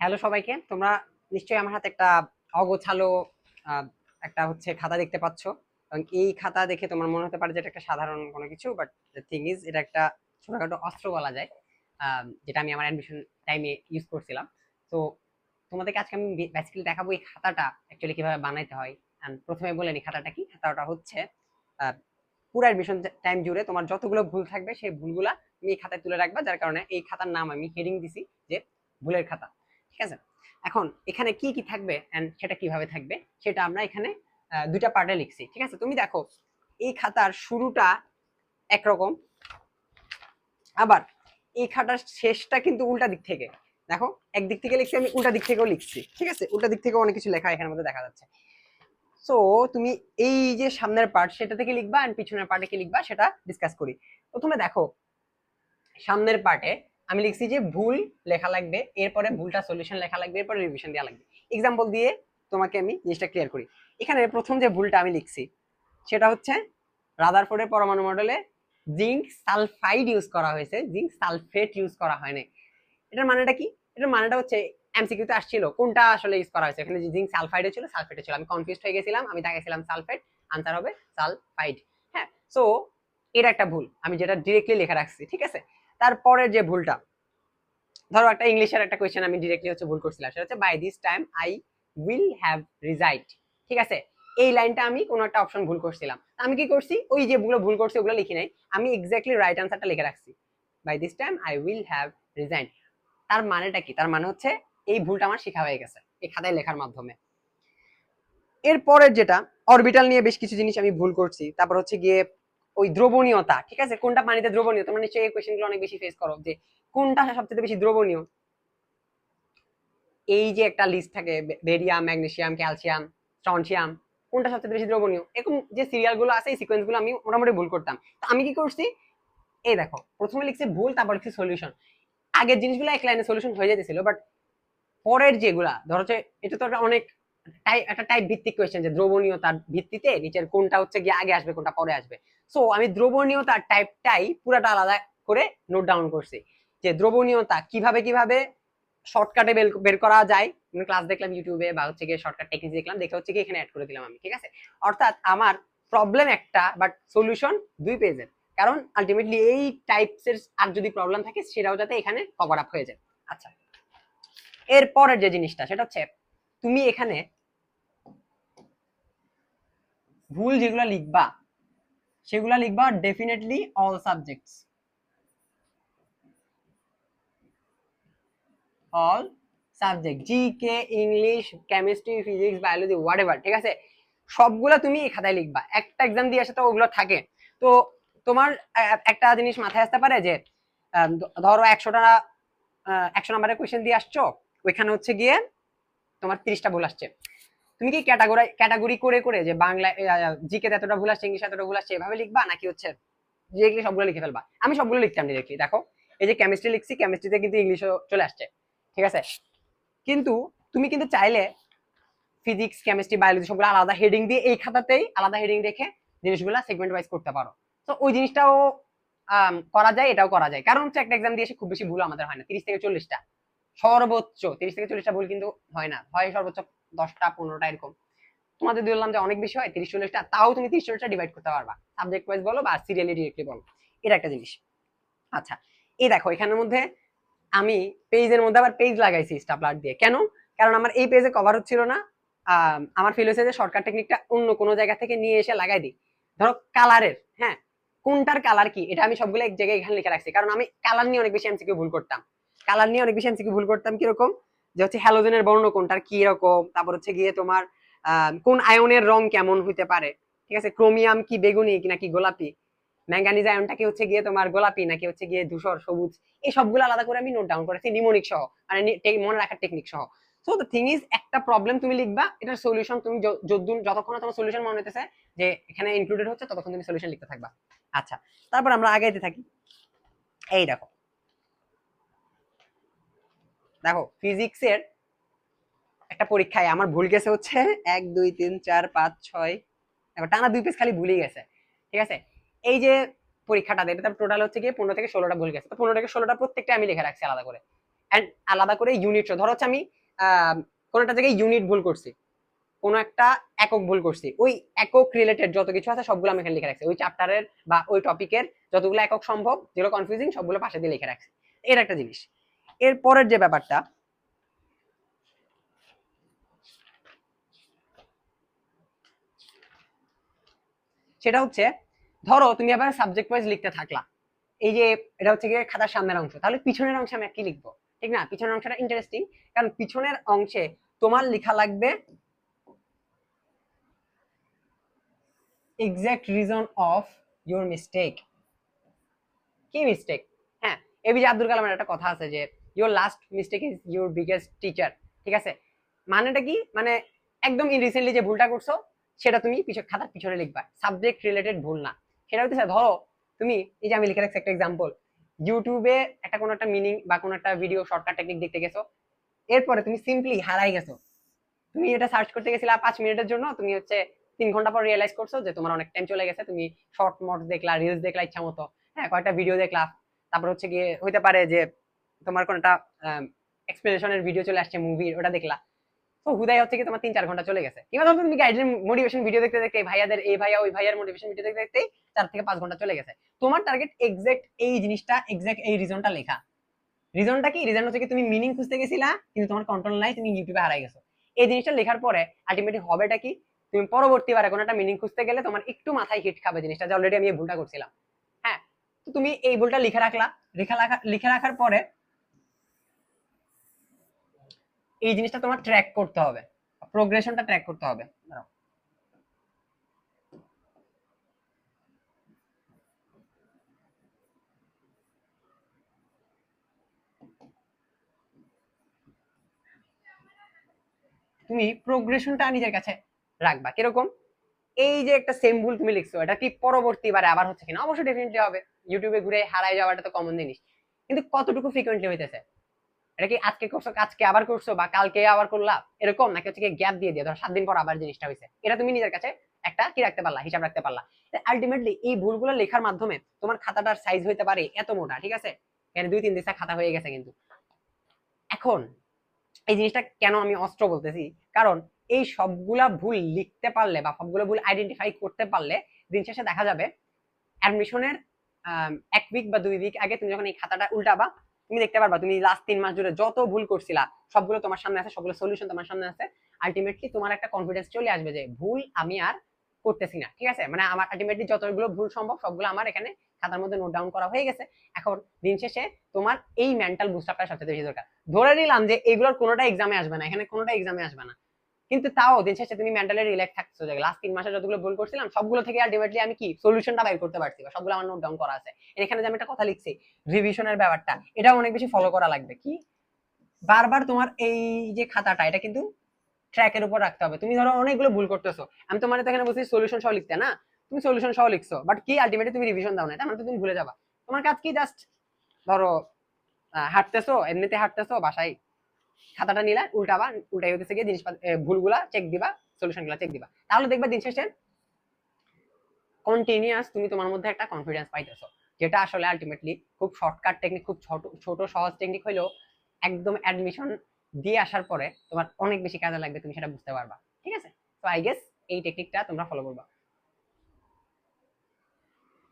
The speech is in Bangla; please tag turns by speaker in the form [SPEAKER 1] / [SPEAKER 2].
[SPEAKER 1] হ্যালো সবাইকে, তোমরা নিশ্চয়ই আমার হাতে একটা অগোছালো একটা হচ্ছে খাতা দেখতে পাচ্ছ। এবং এই খাতা দেখে তোমার মনে হতে পারে যে এটা একটা সাধারণ কোনো কিছু বাট থিং ইজ এটা একটা ছোটখাটো অস্ত্র বলা যায় যেটা আমি আমার অ্যাডমিশন টাইমে ইউজ করছিলাম। তো তোমাদেরকে আজকে আমি বেসিক্যালি দেখাবো এই খাতাটা অ্যাকচুয়ালি কীভাবে বানাইতে হয়। And প্রথমে বলে নি খাতাটা কি? খাতাটা হচ্ছে পুরো অ্যাডমিশন টাইম জুড়ে তোমার যতগুলো ভুল থাকবে সেই ভুলগুলা তুমি এই খাতায় তুলে রাখবা, যার কারণে এই খাতার নাম আমি হেডিং দিছি যে ভুলের খাতা। ঠিক আছে? এখন এখানে কি কি থাকবে এন্ড সেটা কীভাবে থাকবে, সেটা আমরা এখানে দুইটা পার্টে লিখছি, ঠিক আছে? তুমি দেখো, এই খাতার শুরুটা একরকম, আবার এই খাতার শেষটা কিন্তু উল্টা দিক থেকে। দেখো, একদিক থেকে লিখছি, আমি উল্টা দিক থেকেও লিখছি, ঠিক আছে? উল্টা দিক থেকেও অনেক কিছু লেখা এখানের মধ্যে দেখা যাচ্ছে। সো তুমি এই যে সামনের পার্ট সেটা থেকে লিখবা আর পিছনের পার্টে কি লিখবা, সেটা ডিসকাস করি। প্রথমে দেখো, সামনের পার্টে আমি লিখছি যে ভুল লেখা লাগবে, এরপরে ভুলটা সলিউশন লেখা লাগবে, এরপরে রিভিশন দেওয়া লাগবে। এক্সাম্পল দিয়ে তোমাকে আমি জিনিসটা ক্লিয়ার করি। এখানে প্রথম যে ভুলটা আমি লিখছি, সেটা হচ্ছে রাদারফোর্ডের পরমাণু মডেলে জিঙ্ক সালফাইড ইউজ করা হয়েছে জিঙ্ক সালফেট ইউজ করা হয়নি। এটার মানেটা কি? এটার মানেটা হচ্ছে এমসিকিউতে আসছিল, কোনটা আসলে ইউজ করা হয়েছে? এখানে জিঙ্ক সালফাইডে ছিল সালফেটে ছিল। আমি কনফিউজ হয়ে গেছিলাম, আমি দেখাইছিলাম সালফেট আনসার হবে সালফাইড হ্যাঁ সো এটা একটা ভুল, আমি যেটা ডিরেক্টলি লেখা রাখছি, ঠিক আছে? তারপরের যে ভুলটা, ধরো একটা ইংলিশের একটা কোয়েশ্চেন আমি ডিরেক্টলি হচ্ছে ভুল করছিলাম, সেটা হচ্ছে by this time I will have resigned ঠিক আছে? এই লাইনটা আমি কোনো একটা অপশন ভুল করছিলাম। আমি কি করছি? ওই যেগুলো ভুল করছি, ওগুলো লিখি নাই। আমি এক্স্যাক্টলি রাইট আনসারটা লিখে রাখছি। By this time I will have resign তার মানেটা কি? তার মানে হচ্ছে, এই ভুলটা আমার শেখা হয়ে গেছে, এই খাতায় লেখার মাধ্যমে। এরপরের যেটা অরবিটাল নিয়ে বেশ কিছু জিনিস আমি ভুল করছি। তারপর হচ্ছে গিয়ে ওই দ্রবণীয়তা, ঠিক আছে? কোনটা পানিতে দ্রবণীয়? তোমরা নিশ্চয়ই এই কোয়েশ্চেনগুলো অনেক বেশি ফেস করো যে কোনটা সবচেয়ে বেশি দ্রবণীয়? এই যে একটা লিস্ট থাকে বেরিয়াম ম্যাগনেসিয়াম ক্যালসিয়াম স্ট্রনসিয়াম কোনটা সবচেয়ে বেশি দ্রবণীয়? এরকম যে সিরিয়ালগুলো আছে, এই সিকোয়েন্সগুলো আমি মোটামুটি ভুল করতাম। তো আমি কি করছি? এই দেখো, প্রথমে লিখছি ভুল, তারপর লিখছি সলিউশন আগের জিনিসগুলো এক লাইনে সলিউশন হয়ে যেতেছিল বাট পরের যেগুলা, ধরো যে এটা তো একটা অনেক টাইপ একটা টাইপ ভিত্তিক কোয়েশ্চেন যে দ্রবণীয়তার ভিত্তিতে নিচের কোনটা হচ্ছে গিয়ে আগে আসবে, কোনটা পরে আসবে। সো আমি দ্রবণীয়তার টাইপটাই পুরাটা আলাদা করে নোট ডাউন করছি যে দ্রবণীয়তা কীভাবে কীভাবে শর্টকাটে বের করা যায়। ক্লাস দেখলাম ইউটিউবে বা হচ্ছে গিয়ে শর্টকাট টেকনিক দেখলাম, দেখে হচ্ছে কি এখানে অ্যাড করে দিলাম আমি, ঠিক আছে? অর্থাৎ আমার প্রবলেম একটা বাট সলিউশন দুই পেজের কারণ আলটিমেটলি এই টাইপসের আর যদি প্রবলেম থাকে, সেটাও যাতে এখানে কভার আপ হয়ে যায়। আচ্ছা। এরপরের যে জিনিসটা, সেটা হচ্ছে তুমি এখানে ভুল যেগুলো লিখবা সেগুলা লিখবা definitely all subjects all subject G K English chemistry physics biology whatever ঠিক আছে? সবগুলা তুমি খাতায় লিখবা। একটা এক্সাম দিয়ে আসে তো ওগুলো থাকে। তো তোমার একটা জিনিস মাথায় আসতে পারে যে ধরো একশোটা একশো নাম্বারের কোয়েশ্চেন দিয়ে আসছো, ওইখানে হচ্ছে গিয়ে তোমার তিরিশটা ভুল আসছে। তুমি কি ক্যাটাগরি ক্যাটাগরি করে করে যে বাংলা জিকে এতটা ভুল আসছে, ইংলিশ এতটা ভুল আসছে, এভাবে লিখবা? নাকি হচ্ছে ডিরেক্টলি সবগুলো লিখে ফেলবা? আমি সবগুলো লিখতাম ডিরেক্টলি দেখো। এই যে কেমিস্ট্রি লিখছি কেমিস্ট্রিতে কিন্তু ইংলিশও চলে আসছে, ঠিক আছে? কিন্তু তুমি কিন্তু চাইলে ফিজিক্স কেমিস্ট্রি বায়োলজি সবগুলো আলাদা হেডিং দিয়ে এই খাতাতেই আলাদা হেডিং রেখে জিনিসগুলো সেগমেন্ট ওয়াইজ করতে পারো। তো ওই জিনিসটাও করা যায়, এটাও করা যায়। কারণ হচ্ছে একটা এক্সাম দিয়ে এসে খুব বেশি ভুল আমাদের হয় না, তিরিশ থেকে চল্লিশটা। সর্বোচ্চ, তিরিশ থেকে চল্লিশটা ভুল কিন্তু হয় না, হয় সর্বোচ্চ দশটা পনেরোটা এরকম। তোমাদের বললাম যে অনেক বেশি হয় তিরিশ চল্লিশটা তাও তুমি তিরিশ চল্লিশটা ডিভাইড করতে পারবা। সাবজেক্ট ওয়াইজ বলো বা সিরিয়ালি ডিরেক্টলি বলো। এটা একটা জিনিস। আচ্ছা এই দেখো এখানের মধ্যে আমি পেজের মধ্যে আবার পেজ লাগাইছি স্টাপলার দিয়ে। কেন? কারণ আমার এই পেজে কভার হচ্ছিল না। আম, আমার ফিল হয়েছে যে শর্টকাট টেকনিকটা অন্য কোনো জায়গা থেকে নিয়ে এসে লাগাই দিই। ধরো কালারের হ্যাঁ? কোনটার কালার কি? এটা আমি সবগুলো এক জায়গায় এখানে লিখে রাখছি। কারণ আমি কালার নিয়ে অনেক বেশি এমসিকিউ ভুল করতাম। কালার নিয়ে অনেক বেশি এমসিকিউ ভুল করতাম কীরকম? যে হচ্ছে হ্যালোজেনের বর্ণ কোনটার কি রকম তারপর হচ্ছে গিয়ে তোমার কোন আয়নের রং কেমন হইতে পারে? ঠিক আছে? ক্রোমিয়াম কি বেগুনি কি নাকি গোলাপি? ম্যাঙ্গানিজ আয়নটা কি হচ্ছে গিয়ে তোমার গোলাপি নাকি হচ্ছে গিয়ে ধূসর, সবুজ? এই সবগুলো আলাদা করে আমি নোট ডাউন করেছি নিমোনিক সহ মানে মনে রাখার টেকনিক সহ। সো দ্য থিং ইজ একটা প্রবলেম তুমি লিখবা, এটার সলিউশন তুমি য- যদ্দূর যতক্ষণ তোমার সলিউশন মনে হইতেছে, যে এখানে ইনক্লুডেড হচ্ছে, ততক্ষণ তুমি সলিউশন লিখতে থাকবা। আচ্ছা তারপর আমরা আগাইতে থাকি। এই দেখো দেখো ফিজিক্সের একটা পরীক্ষায় আমার ভুল গেছে হচ্ছে এক, দুই, তিন, চার, পাঁচ, ছয়, এবার টানা দুই পেজ খালি ভুলেই গেছে, ঠিক আছে? এই যে পরীক্ষাটা, এটা টোটাল হচ্ছে গিয়ে পনেরো থেকে ষোলোটা ভুল গেছে, তো পনেরো থেকে ষোলোটা প্রত্যেকটা আমি লিখে রাখছি আলাদা করে অ্যান্ড আলাদা করে ইউনিট ধরো হচ্ছে আমি কোনো একটা জায়গায় ইউনিট ভুল করছি, কোনো একটা একক ভুল করছি, ওই একক রিলেটেড যত কিছু আছে সবগুলো আমি এখানে লিখে রাখছি, ওই চ্যাপ্টারের বা ওই টপিকের যতগুলো একক সম্ভব, যেগুলো কনফিউজিং সবগুলো পাশে দিয়ে লিখে রাখছি, এর একটা জিনিস। এর পরের যে ব্যাপারটা, সেটা হচ্ছে, ধরো তুমি আবার সাবজেক্ট ওয়াইজ লিখতে থাকলা। এই যে এটা হচ্ছে গিয়ে খাতার সামনের অংশ। তাহলে পিছনের অংশে আমি কি লিখব? ঠিক না? পিছনের অংশটা ইন্টারেস্টিং কারণ পিছনের অংশে তোমার লেখা লাগবে exact reason of your mistake কি মিস্টেক হ্যাঁ এবিজে আব্দুল কালামের একটা কথা আছে যে your last mistake is your biggest teacher ঠিক আছে? মানেটা কি? মানে একদম ইন রিসেন্টলি যে ভুলটা করছ, সেটা তুমি পিছনে খাতার পিছনে লিখবা। সাবজেক্ট রিলেটেড ভুল না। সেটা হচ্ছে ধরো তুমি, এই যে আমি লিখে রাখছি একটা এক্সাম্পল ইউটিউবে একটা কোনো একটা মিনিং বা কোনো একটা ভিডিও শর্টকাট টেকনিক দেখতে গেছো, এরপরে তুমি সিম্পলি হারাই গেছো। তুমি এটা সার্চ করতে গেছিলা পাঁচ মিনিটের জন্য, তুমি হচ্ছে তিন ঘণ্টা পর রিয়েলাইজ করছ যে তোমার অনেক টাইম চলে গেছে, তুমি শর্ট মট দেখলা রিলস দেখলা ইচ্ছা মতো। হ্যাঁ কয়েকটা ভিডিও দেখলা। তারপর হচ্ছে গিয়ে হইতে পারে যে তোমার কোনটা এক্সপ্লেনেশনের ভিডিও চলে আসছে মুভির ওটা দেখলা। তো হুদাই হচ্ছে কি তোমার তিন চার ঘণ্টা চলে গেছে। কিংবা ধরো তুমি গাইডের মোটিভেশন ভিডিও দেখতে দেখতে ভাইয়াদের, এই ভাইয়া, ওই ভাইয়ার মোটিভেশন ভিডিও দেখতে দেখতে চার থেকে পাঁচ ঘণ্টা চলে গেছে। তোমার টার্গেট এক্সাক্ট এই জিনিসটা এক্সাক্ট এই রিজনটা লেখা। রিজনটা কি? রিজন হচ্ছে কি তুমি মিনিং খুঁজতে গেছিলা, কিন্তু তোমার কন্ট্রোল নাই, তুমি ইউটিউবে হারাই গেছো। এই জিনিসটা লেখার পরে আলটিমেটলি হবেটা কি? তুমি পরবর্তীবারে কোনো একটা মিনিং খুঁজতে গেলে তোমার একটু মাথায় হিট খাবে জিনিসটা, যে অলরেডি আমি এই ভুলটা করছিলাম। হ্যাঁ তো তুমি এই ভুলটা লিখে রাখলা। লিখে রাখা, লিখে রাখার পরে এই জিনিসটা তোমার ট্র্যাক করতে হবে। প্রোগ্রেশনটা ট্র্যাক করতে হবে। তুমি প্রোগ্রেশনটা নিজের কাছে রাখবা। কীরকম? এই যে একটা সেম ভুল তুমি লিখছো, এটা কি পরবর্তী পরবর্তীবারে আবার হচ্ছে কিনা? অবশ্যই ডেফিনেটলি হবে। ইউটিউবে ঘুরে হারাই যাওয়াটা তো কমন জিনিস। কিন্তু কতটুকু ফ্রিকোয়েন্টলি হইতেছে? এটা কি আজকে করছ আজকে আবার করছ বা কালকে আবার করলা? এরকম নাকি হচ্ছে গ্যাপ দিয়ে দিয়ে ধর সাত দিন পর আবার জিনিসটা হয়েছে এটা তুমি নিজের কাছে একটা কি রাখতে পারলা, হিসাব রাখতে পারলা। আলটিমেটলি এই ভুলগুলো লেখার মাধ্যমে তোমার খাতাটার সাইজ হইতে পারে এত মোটা, ঠিক আছে? এখানে দুই, তিন দিশা খাতা হয়ে গেছে কিন্তু। এখন এই জিনিসটা কেন আমি অস্ত্র বলতেছি? কারণ এই সবগুলা ভুল লিখতে পারলে বা সবগুলো ভুল আইডেন্টিফাই করতে পারলে দিন শেষে দেখা যাবে অ্যাডমিশনের এক উইক বা দুই উইক আগে তুমি যখন এই খাতাটা উল্টাবা তুমি দেখতে পারবা, তুমি লাস্ট তিন মাস জুড়ে যত ভুল করছিলা, সবগুলো তোমার সামনে আছে, সবগুলো সলিউশন তোমার সামনে আছে আলটিমেটলি তোমার একটা কনফিডেন্স চলে আসবে যে ভুল আমি আর করতেছি না, ঠিক আছে? মানে আমার আলটিমেটলি যতগুলো ভুল সম্ভব সবগুলো আমার এখানে খাতার মধ্যে নোট ডাউন করা হয়ে গেছে। এখন দিন শেষে তোমার এই মেন্টাল বুস্টারটা সবচেয়ে বেশি দরকার। ধরে নিলাম যে এইগুলোর কোনোটা এক্সামে আসবে না, এখানে কোনোটা এক্সামে আসবে না। কিন্তু তাও দিন শেষে তুমি মেন্টালি রিল্যাক্স থাকছো যে লাস্ট তিন মাসে যতগুলো ভুল করছিলাম, সবগুলো থেকে আলটিমেটলি আমি কি সলিউশনটা বাইর করতে পারছি বা সবগুলো আমার নোট ডাউন করা আছে। এখানে যে আমি একটা কথা লিখছি রিভিশনের ব্যাপারটা এটা অনেক বেশি ফলো করা লাগবে। কি? বারবার তোমার এই যে খাতাটা, এটা কিন্তু ট্র্যাকের উপর রাখতে হবে। তুমি ধরো অনেকগুলো ভুল করতেছো। আমি তোমার তো এখানে বলছি সলিউশন সহ লিখতে, না? তুমি সলিউশন সহ লিখছো বাট কি আলটিমেটলি তুমি রিভিশন দাও না তার মানে তুমি ভুলে যাবা। তোমার কাজ কি? জাস্ট ধরো হাঁটতেছো, এমনিতে হাঁটতেছো, বাসায় খাতাটা নিলা উল্টাবা, উল্টাই হতেছে গিয়ে জিনিস ভুলগুলা চেক দিবা সলিউশনগুলা চেক দিবা। তাহলে দেখবা দিন শেষে কন্টিনিউয়াস তুমি তোমার মধ্যে একটা কনফিডেন্স পাইতেছো, যেটা আসলে আলটিমেটলি খুব শর্টকাট টেকনিক খুব ছোট ছোট সহজ টেকনিক হইলেও একদম অ্যাডমিশন দিয়ে আসার পরে তোমার অনেক বেশি কাজে লাগবে, তুমি সেটা বুঝতে পারবা। ঠিক আছে? তো আই গেস এই টেকনিকটা তোমরা ফলো করবা।